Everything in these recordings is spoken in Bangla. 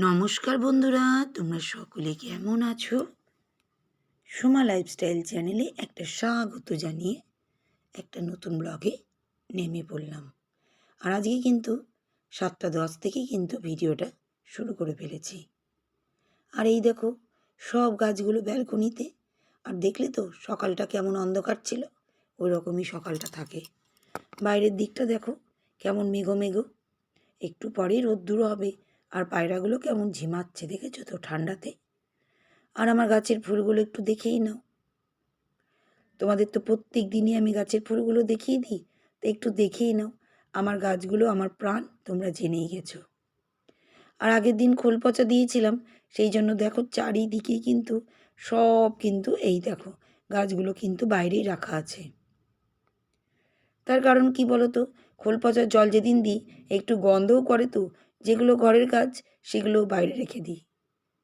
নমস্কার বন্ধুরা, তোমরা সকলে কেমন আছো? সোমা লাইফস্টাইল চ্যানেলে একটা স্বাগত জানিয়ে একটা নতুন ব্লগে নেমে পড়লাম। আর আজকে কিন্তু সাতটা দশ থেকেই কিন্তু ভিডিওটা শুরু করে ফেলেছি। আর এই দেখো, সব গাছগুলো ব্যালকনিতে, আর দেখলে তো সকালটা কেমন অন্ধকার ছিল ওই রকমই সকালটা থাকে। বাইরের দিকটা দেখো, কেমন মেঘো মেঘো, একটু পরেই রোদ্দুর হবে আর পায়রাগুলো কেমন ঝিমাচ্ছে দেখেছ তো ঠান্ডাতে? আর আমার গাছের ফুলগুলো একটু দেখেই নাও। তোমাদের তো প্রত্যেক দিনই আমি গাছের ফুলগুলো দেখিয়ে দিই, তো একটু দেখেই নাও, আমার গাছগুলো আমার প্রাণ, তোমরা জেনেই গেছো। আর আগের দিন খোল পচা দিয়েছিলাম, সেই জন্য দেখো চারিদিকে কিন্তু, সব কিন্তু এই দেখো, গাছগুলো কিন্তু বাইরেই রাখা আছে। তার কারণ কি বলো তো? খোল পচার জল যেদিন দিই, একটু গন্ধও করে তো যেগুলো ঘরের কাজ, সেগুলো বাইরে রেখে দিই।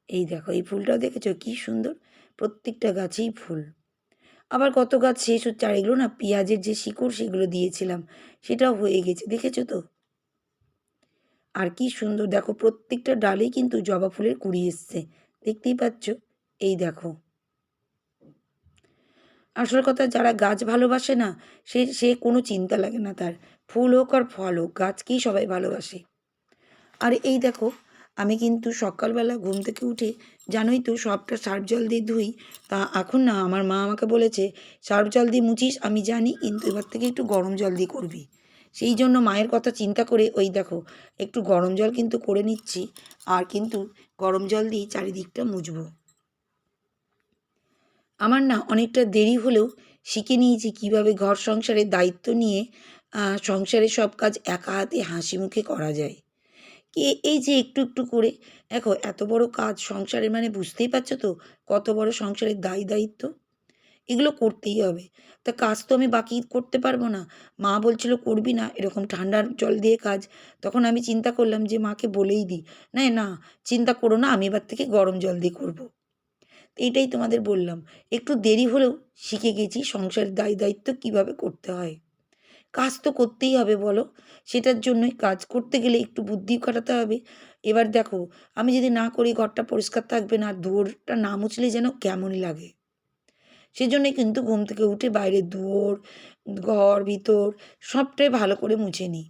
এই দেখো, এই ফুলটাও দেখেছ? কি সুন্দর। প্রত্যেকটা গাছেই ফুল। আবার কত গাছ শেষ হচ্ছে, আর এগুলো না পেঁয়াজের যে শিকড়, সেগুলো দিয়েছিলাম। সেটাও হয়ে গেছে, দেখেছ তো? আর কি সুন্দর, দেখো, প্রত্যেকটা ডালেই কিন্তু জবা ফুলের কুড়ি এসছে। দেখতেই পাচ্ছ? এই দেখো। আসল কথা, যারা গাছ ভালোবাসে না, সে সে কোনো চিন্তা লাগে না তার। ফুল হোক আর ফল হোক, গাছকেই সবাই ভালোবাসে। আর এই দেখো, আমি কিন্তু সকালবেলা ঘুম থেকে উঠে জানোই তো সবটা সার্ফ জল দিয়ে ধুই। তা এখন না আমার মা আমাকে বলেছে সার্ফ জল দিয়ে মুছিস, আমি জানি, কিন্তু এবার থেকে একটু গরম জল দিয়ে করবি। সেই জন্য মায়ের কথা চিন্তা করে ওই দেখো, একটু গরম জল কিন্তু করে নিচ্ছি, আর কিন্তু গরম জল দিয়ে চারিদিকটা মুছবো। আমার না অনেকটা দেরি হলেও শিখে নিয়েছি কীভাবে ঘর সংসারের দায়িত্ব নিয়ে সংসারের সব কাজ একা হাতে হাসি মুখে করা যায়। এ, এই যে একটু একটু করে। দেখো, এত বড় কাজ সংসারের মানে বুঝতেই পারছ তো? কত বড় সংসারের দায়ী দায়িত্ব? এগুলো করতেই হবে। তা কাজ তো আমি বাকি করতে পারব না। মা বলছিল, করবি না। এরকম ঠান্ডার জল দিয়ে কাজ। তখন আমি চিন্তা করলাম যে, মাকে বলেই দিই। না না, চিন্তা করো না, আমি এবার থেকে গরম জল দিয়ে করব। এইটাই তোমাদের বললাম। একটু দেরি হলেও শিখে গেছি সংসারের দায়ী দায়িত্ব কীভাবে করতে হয়। কাজ তো করতেই হবে বলো। সেটার জন্যই কাজ করতে গেলে একটু বুদ্ধি খাটাতে হবে। এবার দেখো, আমি যদি না করি, ঘরটা পরিষ্কার থাকবে না দুয়োরটা না মুছলে যেন কেমনই লাগে। সেজন্যই কিন্তু ঘুম থেকে উঠে বাইরে দুয়োর, ঘর, ভিতর সবটাই ভালো করে মুছে নিই।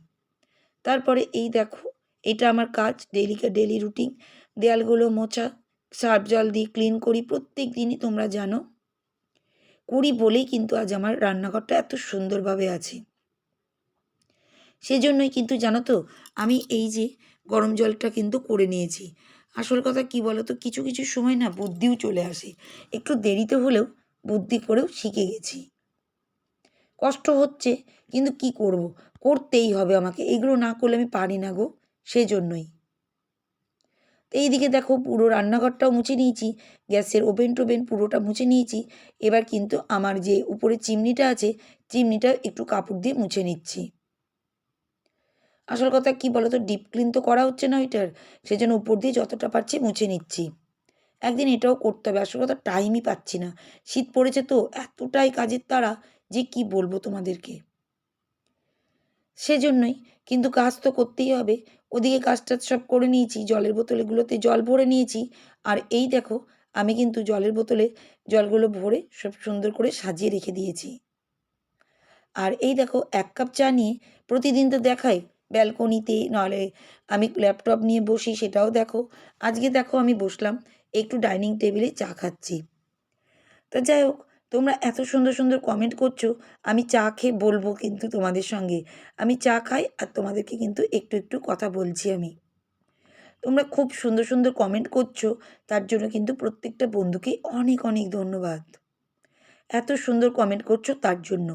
তারপরে এই দেখো, এটা আমার কাজ, ডেলিকা ডেলি রুটিন। দেয়ালগুলো মোছা, সার্ফ জল দিয়ে ক্লিন করি, প্রত্যেক দিনই তোমরা জানো। করি বলেই কিন্তু আজ আমার রান্নাঘরটা এত সুন্দরভাবে আছে। সেজন্যই কিন্তু জানো তো আমি এই যে গরম জলটা কিন্তু করে নিয়েছি। আসল কথা কি বলো তো কিছু কিছু সময় না বুদ্ধিও চলে আসে। একটু দেরিতে হলেও বুদ্ধি করেও শিখে গেছি। কষ্ট হচ্ছে, কিন্তু কি করব? করতেই হবে আমাকে। এগুলো না করলে আমি পারি না গো, সেজন্যই। এইদিকে দেখো পুরো রান্নাঘরটাও মুছে নিয়েছি, গ্যাসের ওভেন টোভেন পুরোটা মুছে নিয়েছি। এবার কিন্তু আমার যে উপরে চিমনিটা আছে, চিমনিটা একটু কাপড় দিয়ে মুছে নিচ্ছি। আসল কথা কি বলো তো ডিপ ক্লিন তো করা হচ্ছে না ওইটার। সেজন্য উপর দিয়ে যতটা পারছি মুছে নিচ্ছি। একদিন এটাও করতে হবে। আসল কথা টাইমই পাচ্ছি না। শীত পড়েছে তো এতটাই কাজের তারা যে কি বলব তোমাদেরকে? সেজন্যই কিন্তু কাজ তো করতেই হবে। ওদিকে কাজটা সব করে নিয়েছি, জলের বোতলগুলোতে জল ভরে নিয়েছি। আর এই দেখো, আমি কিন্তু জলের বোতলে জলগুলো ভরে সব সুন্দর করে সাজিয়ে রেখে দিয়েছি। আর এই দেখো, এক কাপ চা নিয়ে প্রতিদিন তো দেখাই ব্যালকনিতে নাহলে আমি ল্যাপটপ নিয়ে বসি, সেটাও দেখো। আজকে দেখো আমি বসলাম, একটু ডাইনিং টেবিলে চা খাচ্ছি। তা যাই হোক, তোমরা এত সুন্দর সুন্দর কমেন্ট করছ, আমি চা খেয়ে বলব কিন্তু তোমাদের সঙ্গে। আমি চা খাই আর তোমাদেরকে কিন্তু একটু একটু কথা বলছি আমি। তোমরা খুব সুন্দর সুন্দর কমেন্ট করছ, তার জন্য কিন্তু প্রত্যেকটা বন্ধুকে অনেক অনেক ধন্যবাদ। এত সুন্দর কমেন্ট করছ তার জন্য।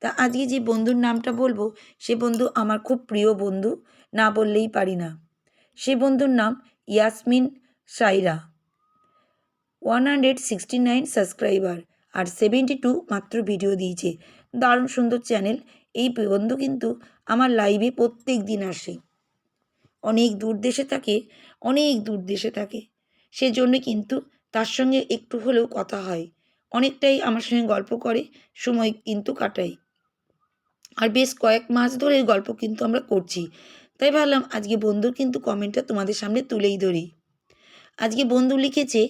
তা আজকে যে বন্ধুর নামটা বলব, সে বন্ধু আমার খুব প্রিয় বন্ধু, না বললেই পারি না। সে বন্ধুর নাম Yasmin Saira. One hundred sixty nine subscriber আর সেভেন্টি টু মাত্র ভিডিও দিয়েছে। দারুণ সুন্দর চ্যানেল। এই বন্ধু কিন্তু আমার লাইভে প্রত্যেক দিন আসে। অনেক দূর দেশে থাকে, অনেক দূর দেশে থাকে। সেজন্য কিন্তু তার সঙ্গে একটু হলেও কথা হয়। অনেকটাই আমার সঙ্গে গল্প করে, সময় কিন্তু কাটাই। আর বেশ কয়েক মাস ধরে এই গল্প কিন্তু আমরা করছি। তাই ভাবলাম আজকে বন্ধুর কিন্তু কমেন্টটা তোমাদের সামনে তুলেই ধরি। আজকে বন্ধু লিখেছে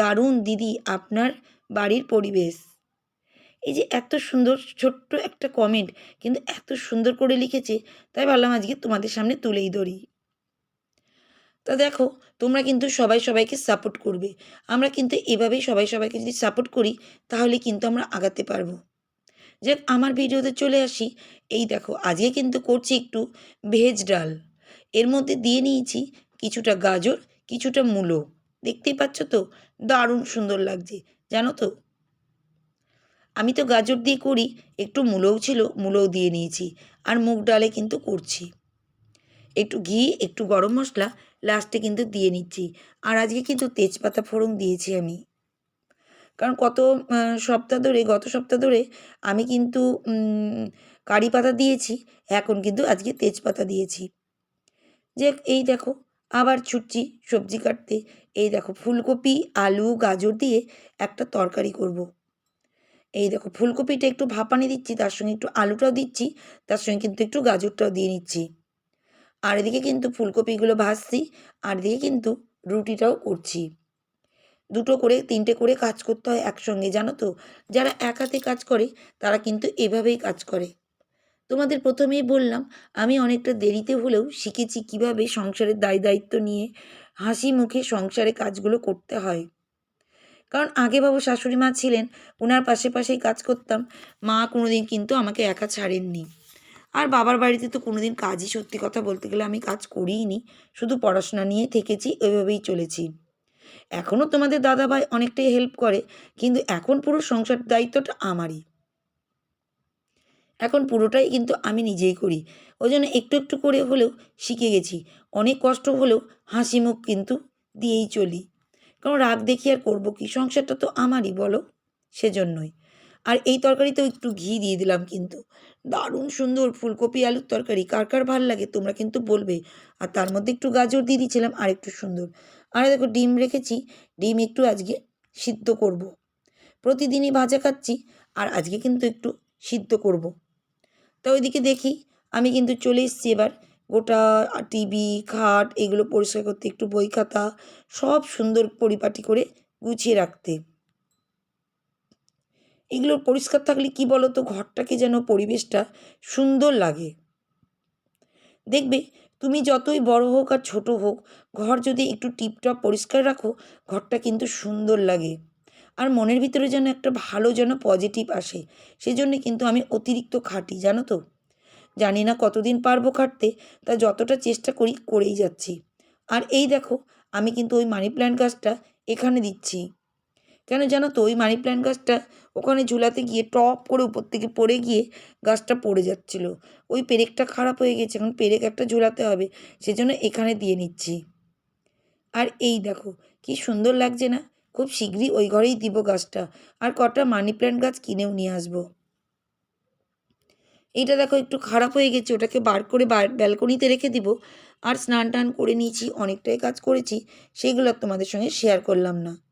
দারুণ দিদি, আপনার বাড়ির পরিবেশ। এই যে এত সুন্দর ছোট্ট একটা কমেন্ট কিন্তু এত সুন্দর করে লিখেছে, তাই ভাবলাম আজকে তোমাদের সামনে তুলেই ধরি। তা দেখো, তোমরা কিন্তু সবাই সবাইকে সাপোর্ট করবে। আমরা কিন্তু এভাবেই সবাই সবাইকে যদি সাপোর্ট করি, তাহলে কিন্তু আমরা আগাতে পারব। যাক আমার ভিডিওতে চলে আসি, এই দেখো, আজকে কিন্তু করছি একটু ভেজ ডাল। এর মধ্যে দিয়ে নিয়েছি কিছুটা গাজর, কিছুটা মূলো। দেখতেই পাচ্ছ তো? দারুণ সুন্দর লাগছে, জানো তো? আমি তো গাজর দিয়ে করি, একটু মূলোও ছিল, মূলোও দিয়ে নিয়েছি, আর মুগ ডালে কিন্তু করছি। একটু ঘি, একটু গরম মশলা লাস্টে কিন্তু দিয়ে নিচ্ছি। আর আজকে কিন্তু তেজপাতা ফোড়ন দিয়েছি আমি। কারণ কত সপ্তাহ ধরে, গত সপ্তাহ ধরে আমি কিন্তু কারি পাতা দিয়েছি, এখন কিন্তু আজকে তেজপাতা দিয়েছি। যে, এই দেখো, আবার ছুটছি সবজি কাটতে। এই দেখো, ফুলকপি, আলু, গাজর দিয়ে একটা তরকারি করব। এই দেখো, ফুলকপিটা একটু ভাপানি দিচ্ছি, তার সঙ্গে একটু আলুটাও দিচ্ছি, তার সঙ্গে কিন্তু একটু গাজরটাও দিয়ে নিচ্ছি। আর এদিকে কিন্তু ফুলকপিগুলো ভাজছি, আর এদিকে কিন্তু রুটিটাও করছি। দুটো করে, তিনটে করে কাজ করতে হয় একসঙ্গে, জানো তো? যারা এক হাতে কাজ করে, তারা কিন্তু এভাবেই কাজ করে। তোমাদের প্রথমেই বললাম, আমি অনেকটা দেরিতে হলেও শিখেছি কীভাবে সংসারের দায় দায়িত্ব নিয়ে হাসি মুখে সংসারে কাজগুলো করতে হয়। কারণ আগে বাবু শাশুড়ি মা ছিলেন ওনার পাশে পাশেই কাজ করতাম, মা কোনোদিন কিন্তু আমাকে একা ছাড়েননি। আর বাবার বাড়িতে তো কোনোদিন কাজই সত্যি কথা বলতে গেলে আমি কাজ করিইনি, শুধু পড়াশোনা নিয়ে থেকেছি ওইভাবেই চলেছি। এখনও তোমাদের দাদাভাই অনেকটাই হেল্প করে, কিন্তু এখন পুরো সংসার দায়িত্বটা আমারই। এখন পুরোটাই কিন্তু আমি নিজেই করি। ওই জন্য একটু একটু করে হলেও শিখে গেছি। অনেক কষ্ট হলেও হাসি মুখ কিন্তু দিয়েই চলি। কারণ রাগ দেখি আর করব কি? সংসারটা তো আমারই, বলো? সেজন্যই। আর এই তরকারিতেও একটু ঘি দিয়ে দিলাম কিন্তু। দারুণ সুন্দর ফুলকপি আলুর তরকারি। কার কার ভালো লাগে তোমরা কিন্তু বলবে। আর তার মধ্যে একটু গাজর দিয়ে দিয়েছিলাম আর একটু সুন্দর। আর দেখো, ডিম রেখেছি, ডিম একটু আজকে সিদ্ধ করব। প্রতিদিনই ভাজা খাচ্ছি আর আজকে কিন্তু একটু সিদ্ধ করব। তা ওইদিকে দেখি, আমি কিন্তু চলে এসেছি এবার গোটা টিভি, খাট এগুলো পরিষ্কার করতে, একটু বই খাতা সব সুন্দর পরিপাটি করে গুছিয়ে রাখতে এগুলো পরিষ্কার থাকলে কি বলো তো ঘরটাকে যেন পরিবেশটা সুন্দর লাগে দেখবে তুমি যতই বড় হোক আর ছোট হোক, ঘর যদি একটু টিপটপ পরিষ্কার রাখো, ঘরটা কিন্তু সুন্দর লাগে। আর মনের ভিতরে যেন একটা ভালো যেন পজিটিভ আসে, সেজন্য কিন্তু আমি অতিরিক্ত খাটি, জানো তো? জানি না কতদিন পারব খাটতে, তা যতটা চেষ্টা করি করেই যাচ্ছি। আর এই দেখো, আমি কিন্তু ওই মানি প্ল্যান্ট গাছটা এখানে দিচ্ছি। কেন জানো তো? ওই মানি প্ল্যান্ট গাছটা ওখানে ঝুলাতে গিয়ে টপ করে উপর থেকে পড়ে গিয়ে গাছটা পড়ে যাচ্ছিল। ওই পেরেকটা খারাপ হয়ে গেছে। এখন পেরেক একটা ঝুলাতে হবে। সেজন্য এখানে দিয়ে নিচ্ছি। আর এই দেখো, কি সুন্দর লাগছে না? খুব শীঘ্রই ওই ঘরেই দিব গাছটা। আর কটা মানি প্ল্যান্ট গাছ কিনেও নিয়ে আসব। এইটা দেখো, একটু খারাপ হয়ে গেছে। ওটাকে বার করে বার ব্যালকনিতে রেখে দিব। আর স্নান টান করে নিয়েছি, অনেকটাই কাজ করেছি সেগুলো তোমাদের সঙ্গে শেয়ার করলাম না।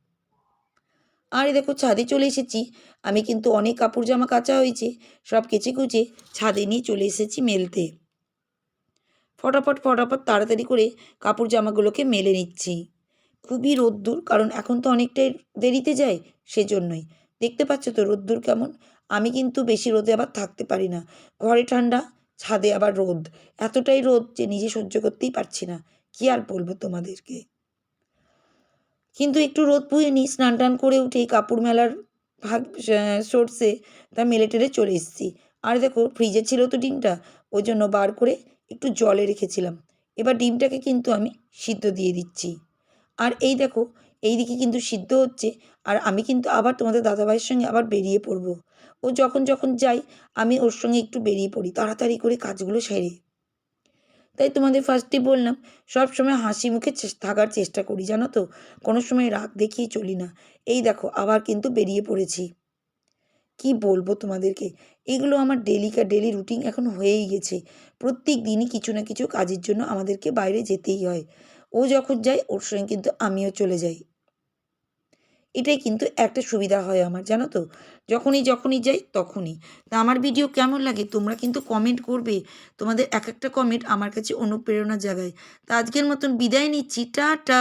আর দেখো, ছাদে চলে এসেছি। আমি কিন্তু অনেক কাপড় জামা কাচা হয়েছে। সব কেচে কুচে ছাদে নিয়ে চলে এসেছি মেলতে। ফটাফট ফটাফট তাড়াতাড়ি করে কাপড় জামাগুলোকে মেলে নিচ্ছি। খুবই রোদ্দুর, কারণ এখন তো অনেকটাই দেরিতে যায় সেজন্যই। দেখতে পাচ্ছ তো রোদ্দুর কেমন? আমি কিন্তু বেশি রোদে আবার থাকতে পারি না। ঘরে ঠান্ডা, ছাদে আবার রোদ। এতটাই রোদ যে নিজে সহ্য করতেই পারছি না। কী আর বলব তোমাদেরকে? কিন্তু একটু রোদ পুয়ে নিই স্নান টান করে উঠেই কাপড় মেলার ভাগ সোর্সে তা মেলে টেলে চলে এসেছি। আর দেখো ফ্রিজে ছিল তো ডিমটা, ওই জন্য বার করে একটু জলে রেখেছিলাম। এবার ডিমটাকে কিন্তু আমি সিদ্ধ দিয়ে দিচ্ছি। আর এই দেখো, এই দিকে কিন্তু সিদ্ধ হচ্ছে, আর আমি কিন্তু আবার তোমাদের দাদাভাইয়ের সঙ্গে আবার বেরিয়ে পড়ব। ও যখন যখন যাই, আমি ওর সঙ্গে একটু বেরিয়ে পড়ি, তাড়াতাড়ি করে কাজগুলো সেরে। তাই তোমাদের ফার্স্টে বললাম, সব সময় হাসি মুখে থাকার চেষ্টা করি, জানো তো? কোনো সময় রাগ দেখিয়ে চলি না। এই দেখো, আবার কিন্তু বেরিয়ে পড়েছি। কি বলব তোমাদেরকে? এগুলো আমার ডেলিকা ডেলি রুটিন এখন হয়েই গেছে। প্রত্যেক দিনই কিছু না কিছু কাজের জন্য আমাদেরকে বাইরে যেতেই হয়। ও যখন যায়, ওর সঙ্গে কিন্তু আমিও চলে যাই। এটাই কিন্তু একটা সুবিধা হয় আমার, জানো তো? যখনই যখনই যাই, তখনই। তা আমার ভিডিও কেমন লাগে? তোমরা কিন্তু কমেন্ট করবে। তোমাদের এক একটা কমেন্ট আমার কাছে অনুপ্রেরণা জাগায়। তা আজকের মতন বিদায় নিচ্ছি। টাটা!